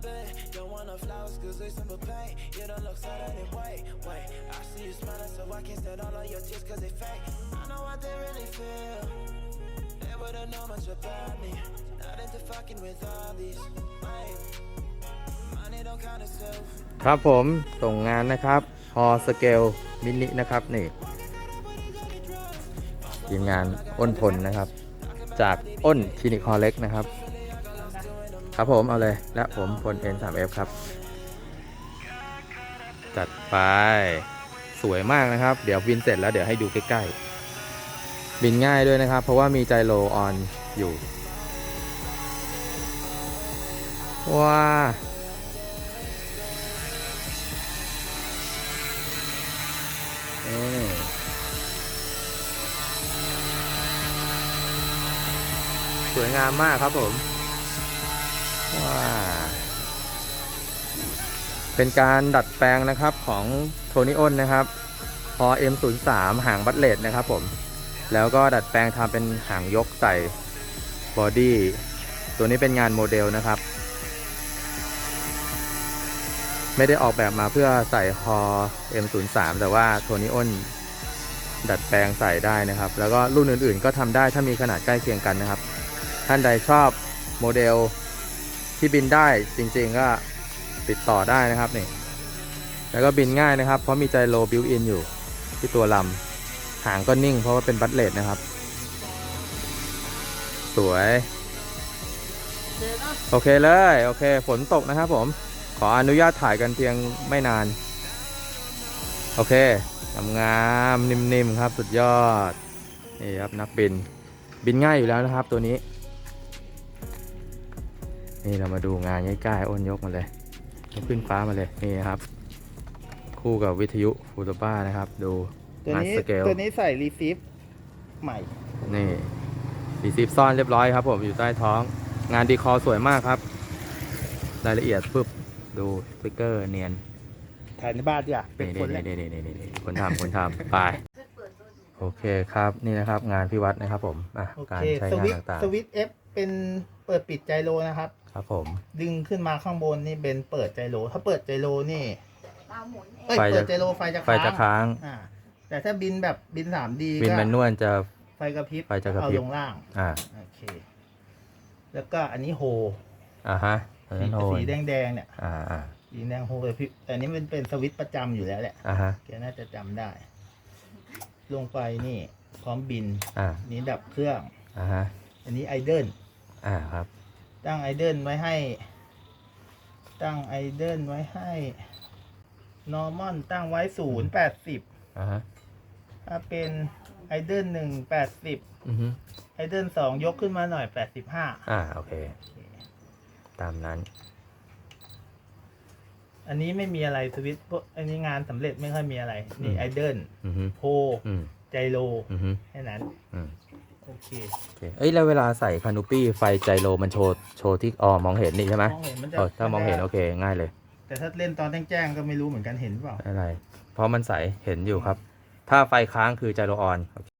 baby. Don't want no flowers, cause they simple pain. You don't look sad and wait, wait. I see you smiling, so I can't stand all of your tears, cause they fake. I know what they really feel. They wouldn't know much about me. Not into fucking with all these. Wait. Money don't count itself. ครับผมส่งงานนะครับ ฮอสเกลมินินะครับนี่ทีมงานอ้นพลนะครับ จากอ้นคลินิกฮอเล็กนะครับ ครับผมเอาเลยและผมพล N3F ครับ จัดไป สวยมากนะครับ เดี๋ยวบินเสร็จแล้วเดี๋ยวให้ดูใกล้ๆ บินง่ายด้วยนะครับ เพราะว่ามีไจโรออนอยู่ว้าอืมสวยงามมากครับผม เป็นการดัดแปลงนะครับของโทนี่อ้นนะครับ พอ M03 หางบัตเลตนะครับผม แล้วก็ดัดแปลงทำเป็นหางยกใส่บอดี้ ตัวนี้เป็นงานโมเดลนะครับ ไม่ได้ออกแบบมาเพื่อใส่ฮอ M03 แต่ว่าโทนี่อ้นดัดแปลงใส่ได้นะครับ แล้วก็รุ่นอื่นๆ ก็ทำได้ถ้ามีขนาดใกล้เคียงกันนะครับ ท่านใดชอบโมเดล ที่บินได้จริงๆก็ติดต่อได้นะครับนี่แล้วก็บินง่ายนะครับ เพราะมีไจโรบิวอินอยู่ที่ตัวลำหางก็นิ่งเพราะว่าเป็นบัตเลตนะครับ สวย โอเคเลย โอเคฝนตกนะครับผม ขออนุญาตถ่ายกันเพียงไม่นาน โอเคงามๆนิ่มๆครับสุดยอด นี่ครับนักบิน บินง่ายอยู่แล้วนะครับตัวนี้ นี่เรามาดูงานใกล้ๆอ้นยกมาเลยยกขึ้นฟ้ามาเลยนี่ครับ คู่กับวิทยุฟูตบ้านะครับ ดูตัวงานนี้สเกลตัวนี้ใส่รีซีฟใหม่ นี่รีซีฟซ่อนเรียบร้อยครับผมอยู่ใต้ท้อง งานดีคอสวยมากครับ รายละเอียดปึ๊บดูสติกเกอร์เนียนถ่ายในบ้านดีกว่าเป็นนี่คนแรนี่กนี่นี่นี่นี่คนทำคนทำไปโอเคครับนี่นะครับ งานพี่วัดนะครับผมอะโอการเคใช้สงาวินตช์ต่างสวิตเอฟเป็นเปิดปิดไจโรนะครับๆครับผม ดึงขึ้นมาข้างบนนี่เป็นเปิดไจโรถ้าเปิดไจโรนี่เราหมุนเองเอ้ยไฟจะ เปิดไจโรไฟจะไฟจะค้าง อ่าแต่ถ้าบินแบบบินสามดีวินก็แมนนวลจะ ไฟกระพริบไฟจะกระพริบ เอาลงล่างอ่า โอเค แล้วก็อันนี้โฮอ่าฮะอันสีนั้นโทนสีแดงๆเนี่ยอ่าอ่าสีแดงโฮกระพริบแต่อันนี้มันเป็นสวิตช์ประจำอยู่แล้วแหละ อ่าฮะ แกน่าจะจำได้ ลงไปนี่ พร้อมบิน อ่า นี้ดับเครื่อง อ่าฮะ อันนี้ไอเดิล อ่าครับ ตั้งไอเดิลไว้ให้ ตั้งไอเดิลไว้ให้ นอร์มอนตั้งไว้ศูนย์แปดสิบอ่าฮะถ้าเป็นไอเดิลหนึ่งแปดสิบอือฮึไอเดิลสองยกขึ้นมาหน่อยแปดสิบห้าอ่าโอเค ตามนั้น อันนี้ไม่มีอะไรสวิตช์พวกอันนี้งานสำเร็จไม่ค่อยมีอะไร นี่อืม ไอเดิลอือฮึโพอืมไจโรอือฮึแค่นั้น อืม โอเคโอเคเอ้ยแล้วเวลาใส่คานูปี้ไฟไจโรมันโชว์โชว์ที่อ๋อมองเห็นนี่ใช่ไหมมองเห็นมันจะเออถ้ามองเห็นจะโอเคง่ายเลยแต่ถ้าเล่นตอนแจ้งๆก็ไม่รู้เหมือนกันเห็นหรือเปล่าไม่เป็นไร เพราะมันใสเห็นอยู่ครับ ถ้าไฟค้างคือไจโรออนโอเค